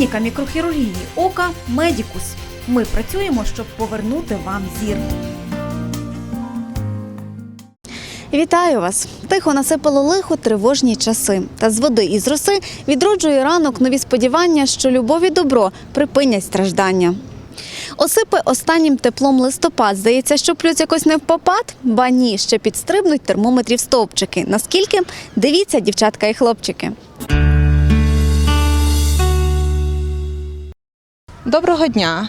Клініка мікрохірургії ока Медікус. Ми працюємо, щоб повернути вам зір. Вітаю вас! Тихо насипало лихо тривожні часи. Та з води і з роси відроджує ранок нові сподівання, що любов і добро припинять страждання. Осипе останнім теплом листопад. Здається, що плюс якось не впопад? Ба ні, ще підстрибнуть термометрів стовпчики. Наскільки? Дивіться, дівчатка і хлопчики. Доброго дня.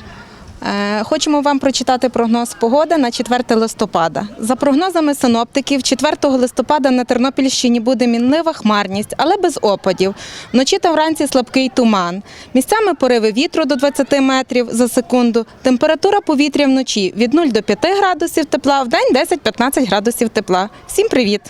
Е, Хочемо вам прочитати прогноз погоди на 4 листопада. За прогнозами синоптиків, 4 листопада на Тернопільщині буде мінлива хмарність, але без опадів. Вночі та вранці слабкий туман. Місцями пориви вітру до 20 метрів за секунду. Температура повітря вночі від 0 до 5 градусів тепла, в день 10-15 градусів тепла. Всім привіт!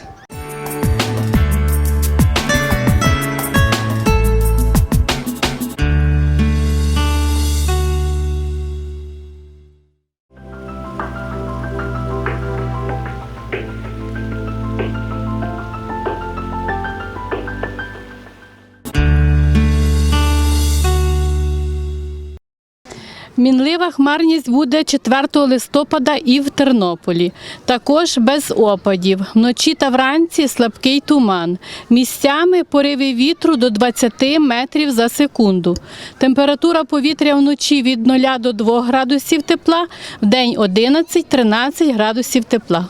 Мінлива хмарність буде 4 листопада і в Тернополі. Також без опадів. Вночі та вранці слабкий туман. Місцями пориви вітру до 20 метрів за секунду. Температура повітря вночі від 0 до 2 градусів тепла, в день 11-13 градусів тепла.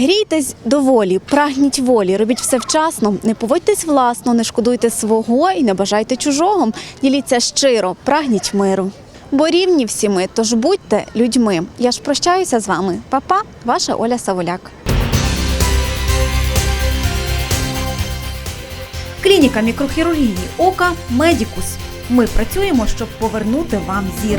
Грійтесь доволі, прагніть волі, робіть все вчасно, не поводьтесь власно, не шкодуйте свого і не бажайте чужого. Діліться щиро, прагніть миру. Бо рівні всі ми, тож будьте людьми. Я ж прощаюся з вами. Па-па, ваша Оля Савуляк. Клініка мікрохірургії ока Медікус. Ми працюємо, щоб повернути вам зір.